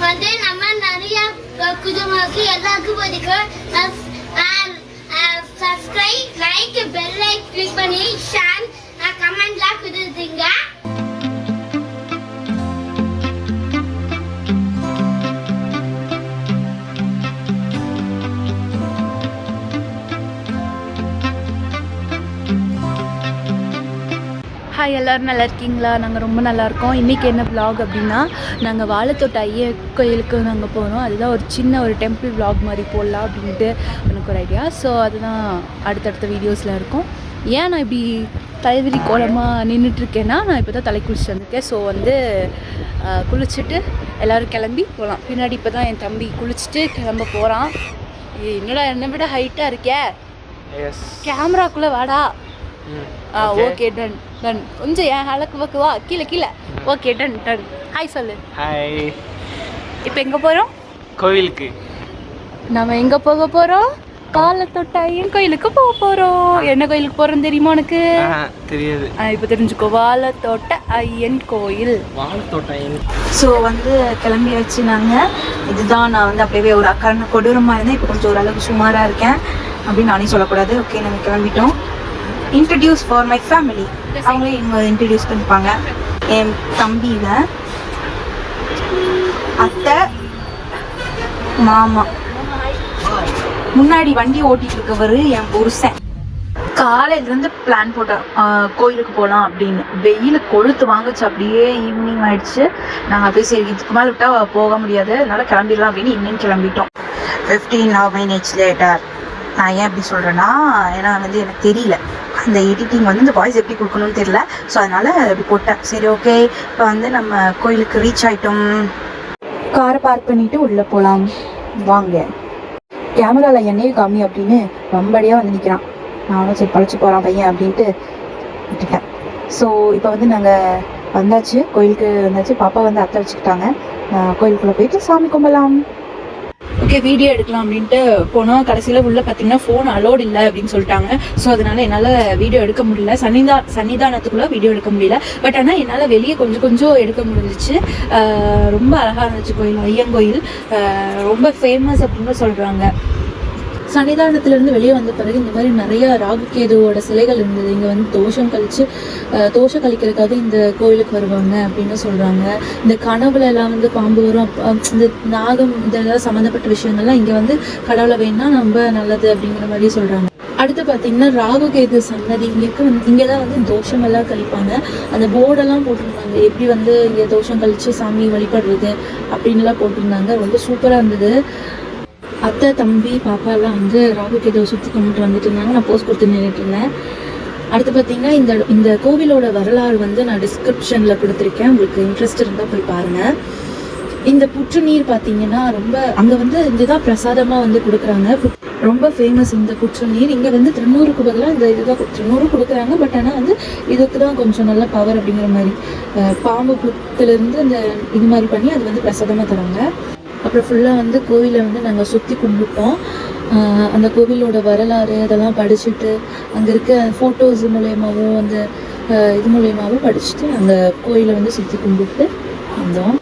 வந்து நம்ம நிறைய குடும்பத்துக்கு எல்லாருக்கும் பிடிக்கும் சப்ஸ்கிரைப் லைக் பெல் கிளிக் பண்ணி ஹாய் எல்லோரும் நல்லா இருக்கீங்களா? நாங்கள் ரொம்ப நல்லா இருக்கோம். இன்றைக்கி என்ன vlog அப்படின்னா நாங்கள் வாழைத்தோட்ட ஐயர் கோயிலுக்கு நாங்கள் போகிறோம் அதுதான் ஒரு சின்ன ஒரு டெம்பிள் vlog மாதிரி போடலாம் அப்படின்ட்டு எனக்கு ஒரு ஐடியா ஸோ அதுதான் அடுத்தடுத்த வீடியோஸில் இருக்கும். ஏன் நான் இப்படி தலைவிரி கோலமாக நின்றுட்டுருக்கேன்னா நான் இப்போ தான் தலை குளிச்சுட்டு வந்திருக்கேன். ஸோ வந்து குளிச்சுட்டு எல்லோரும் கிளம்பி போகலாம் பின்னாடி இப்போ தான் என் தம்பி குளிச்சுட்டு கிளம்ப போகிறான் என்னடா என்னை விட ஹைட்டாக இருக்கே? கேமராக்குள்ளே வாடா. ஓகே டன் டன் கொஞ்சம் என் ஹலக்கு பக்கு வா கீழே. கீழே ஓகே டன் டன் ஹாய் சொல்லு. ஹாய் இப்போ எங்கே போகிறோம் கோவிலுக்கு நம்ம எங்கே போக போகிறோம் காலை தொட்ட ஐயன் கோயிலுக்கு போக போகிறோம் என்ன கோயிலுக்கு போகிறோம் தெரியுமா உனக்கு? தெரியாது. இப்போ தெரிஞ்சுக்கோ. வாழைத்தோட்ட ஐயன் கோயில். வாழ்த்தோட்டம் ஸோ வந்து கிளம்பியாச்சு நாங்கள் இதுதான் நான் வந்து அப்படியே ஒரு அக்கறை கொடூரமாக இருந்தேன். இப்போ கொஞ்சம் ஓரளவுக்கு சுமாராக இருக்கேன். அப்படின்னு நானே சொல்லக்கூடாது. ஓகே நாங்கள் கிளம்பிட்டோம். இன்ட்ரடியூஸ் ஃபார் மை ஃபேமிலி அவங்களே இவங்க இன்ட்ரடியூஸ் பண்ணிப்பாங்க. என் தம்பியில அத்தை மாமா. முன்னாடி வண்டி ஓட்டிட்டு இருக்கவர் என் புருஷன். காலையில இருந்து பிளான் போட்டோம் கோயிலுக்கு போகலாம் அப்படின்னு. வெயில் கொழுத்து வாங்குச்சு அப்படியே ஈவினிங் ஆயிடுச்சு. நாங்கள் அப்படியே சரி இதுக்கு மேலே விட்டா போக முடியாது. அதனால கிளம்பிடலாம் அப்படின்னு இன்னும் கிளம்பிட்டோம். ஃபிஃப்டீன் மினிட்ஸ் லேட்டர் நான் ஏன் அப்படி சொல்கிறேன்னா ஏன்னா வந்து எனக்கு தெரியல. அந்த எடிட்டிங் வந்து இந்த வாய்ஸ் எப்படி கொடுக்கணும்னு தெரியல. ஸோ அதனால அப்படி போட்டேன். சரி ஓகே இப்போ வந்து நம்ம கோயிலுக்கு ரீச் ஆயிட்டோம். காரை பார்க் பண்ணிட்டு உள்ளே போகலாம் வாங்க. கேமராவில் என்னையும் காமி அப்படின்னு வம்படியாக வந்து நிற்கிறான் நானும் சரி பழச்சு போகிறான் பையன் அப்படின்ட்டு விட்டுட்டேன். ஸோ இப்போ வந்து நாங்கள் வந்தாச்சு. கோயிலுக்கு வந்தாச்சு. பாப்பா வந்து அத்தை வச்சுக்கிட்டாங்க. கோயிலுக்குள்ளே போயிட்டு சாமி கும்பலாம் ஓகே வீடியோ எடுக்கலாம் அப்படின்ட்டு போனோம் கடைசியில் உள்ள பார்த்தீங்கன்னா ஃபோன் அலோட் இல்லை அப்படின்னு சொல்லிட்டாங்க. ஸோ அதனால என்னால் வீடியோ எடுக்க முடியல. சன்னிதா சன்னிதானத்துக்குள்ளே வீடியோ எடுக்க முடியல. பட் ஆனால் என்னால் வெளியே கொஞ்சம் கொஞ்சம் எடுக்க முடிஞ்சிச்சு. ரொம்ப அழகாக இருந்துச்சு கோயில் ஐயங்கோயில் ரொம்ப ஃபேமஸ் அப்படின்னு சொல்கிறாங்க சன்னிதானத்திலேருந்து வெளியே வந்த பிறகு இந்த மாதிரி நிறைய ராகுகேதுவோட சிலைகள் இருந்தது. இங்கே வந்து தோஷம் கழித்து தோஷம் கழிக்கிறதுக்காக இந்த கோயிலுக்கு வருவாங்க அப்படின்னு சொல்கிறாங்க இந்த கனவுல எல்லாம் வந்து பாம்பு வரும். இந்த நாகம் இதெல்லாம் சம்மந்தப்பட்ட விஷயங்கள்லாம் இங்கே வந்து கடவுளை வேணா ரொம்ப நல்லது அப்படிங்கிற மாதிரி சொல்கிறாங்க அடுத்து பார்த்தீங்கன்னா ராகுகேது சன்னதி. இங்கே வந்து இங்கே தான் வந்து தோஷம் எல்லாம் கழிப்பாங்க. அந்த போர்டெல்லாம் போட்டிருந்தாங்க. எப்படி வந்து இங்கே தோஷம் கழித்து சாமி வழிபடுறது அப்படின்லாம் போட்டிருந்தாங்க. ரொம்ப சூப்பராக இருந்தது. அத்தை தம்பி பாப்பா எல்லாம் வந்து ராகு கேதுவை சுற்றி கும்பிட்டு வந்துட்டு இருந்தாங்க. நான் போஸ்ட் கொடுத்து நின்றுட்டு இருந்தேன். அடுத்து பார்த்தீங்கன்னா இந்த இந்த கோவிலோட வரலாறு வந்து நான் டிஸ்கிரிப்ஷனில் கொடுத்துருக்கேன். உங்களுக்கு இன்ட்ரெஸ்ட் இருந்தால் போய் பாருங்கள் இந்த புற்று நீர் பார்த்தீங்கன்னா ரொம்ப அங்கே வந்து இதுதான் பிரசாதமாக வந்து கொடுக்குறாங்க. ரொம்ப ஃபேமஸ் இந்த புற்று நீர் இங்கே வந்து திருநூறுக்கு பதிலாக இந்த இதுதான் திருநூறு கொடுக்குறாங்க. பட் ஆனால் வந்து இதுக்கு தான் கொஞ்சம் நல்ல பவர் அப்படிங்கிற மாதிரி பாம்பு புத்துலேருந்து அந்த இது மாதிரி பண்ணி அது வந்து பிரசாதமாக தராங்க. அப்புறம் ஃபுல்லாக வந்து கோவிலை வந்து நாங்கள் சுற்றி கும்பிட்டோம். அந்த கோவிலோட வரலாறு அதெல்லாம் படிச்சுட்டு அங்கே இருக்க ஃபோட்டோஸ் மூலயமாவும் அந்த இது மூலயமாவும் படிச்சுட்டு அந்த கோயிலை வந்து சுற்றி கும்பிட்டு வந்தோம்.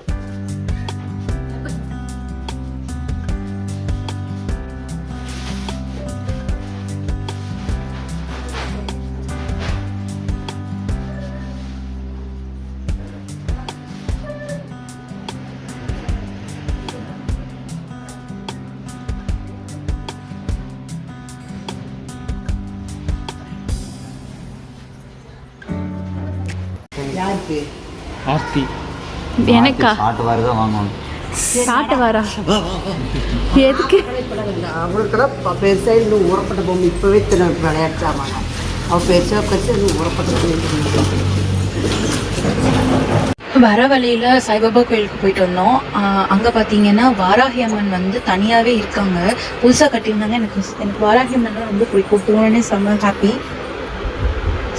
ஆர்த்தி. எனக்கா? ஆட்டு வாரி தான் வாங்கணும். சாட்ட வரா எதுக்கு? அவளுக்கெல்லாம் ப- பெருசா இன்னும் உரப்பட்ட பொம்மை இப்போவே தின விளையாட்டு சாமான் அவள் பெருசாக பெருசாக இன்னும் உரப்பட்ட பொம்மை வர வழியில் சாய்பாபா கோயிலுக்கு போயிட்டு வந்தோம். அங்கே பார்த்தீங்கன்னா வாராகி அம்மன் வந்து தனியாகவே இருக்காங்க. புதுசாக கட்டியிருந்தாங்க. எனக்கு எனக்கு வாராகி அம்மன் ரொம்ப பிடிக்கும். போனே செம்ம ஹாப்பி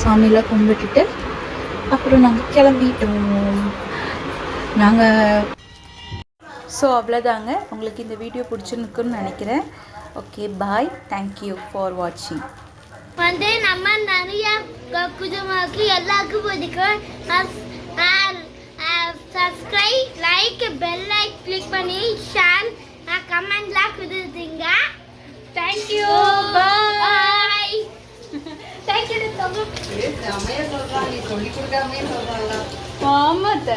சாமியெல்லாம் கும்பிட்டுட்டு அப்புறம் நாங்கள் கிளம்பிட்டோம். நாங்கள் ஸோ அவ்வளோதாங்க உங்களுக்கு இந்த வீடியோ பிடிச்சிருக்குன்னு நினைக்கிறேன். ஓகே பாய் தேங்க்யூ ஃபார் வாட்சிங் வந்து நம்ம நிறைய குடும்பத்துக்கு எல்லாருக்கும் பிடிக்கும் subscribe like like bell like click பண்ணி ஷேர் கமெண்ட்லாம் கொடுத்துருங்க. தேங்க்யூ பாய் ஆமாத்த